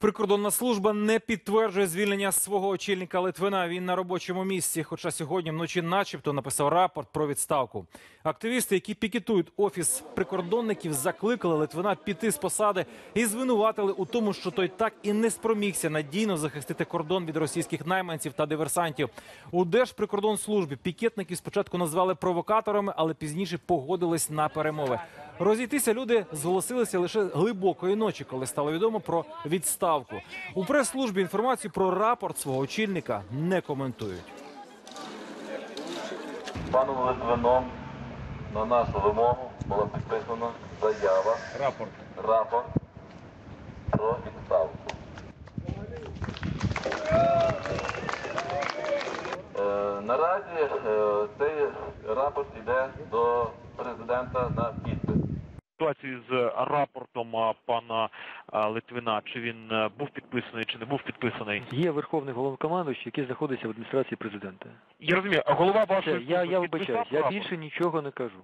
Прикордонна служба не підтверджує звільнення свого очільника Литвина. Він на робочому місці. Хоча сьогодні вночі, начебто, написав рапорт про відставку. Активісти, які пікетують офіс прикордонників, закликали Литвина піти з посади і звинуватили у тому, що той так і не спромігся надійно захистити кордон від російських найманців та диверсантів. У Держприкордонслужбі пікетників спочатку назвали провокаторами, але пізніше погодились на перемови. Розійтися люди зголосилися лише глибокої ночі, коли стало відомо про відставку. У прес-службі інформацію про рапорт свого очільника не коментують. Паном Литвином на нашу вимогу була підписана заява, Рапорт. рапорт про відставку. Е, наразі е, цей рапорт йде до президента на підпис. Ситуації з рапортом пана Литвина, чи він е, був підписаний, чи не був підписаний. Є верховний головнокомандуючий, який знаходиться в адміністрації президента. Я розумію, а голова вашої я, я вибачаюсь, я більше нічого не кажу.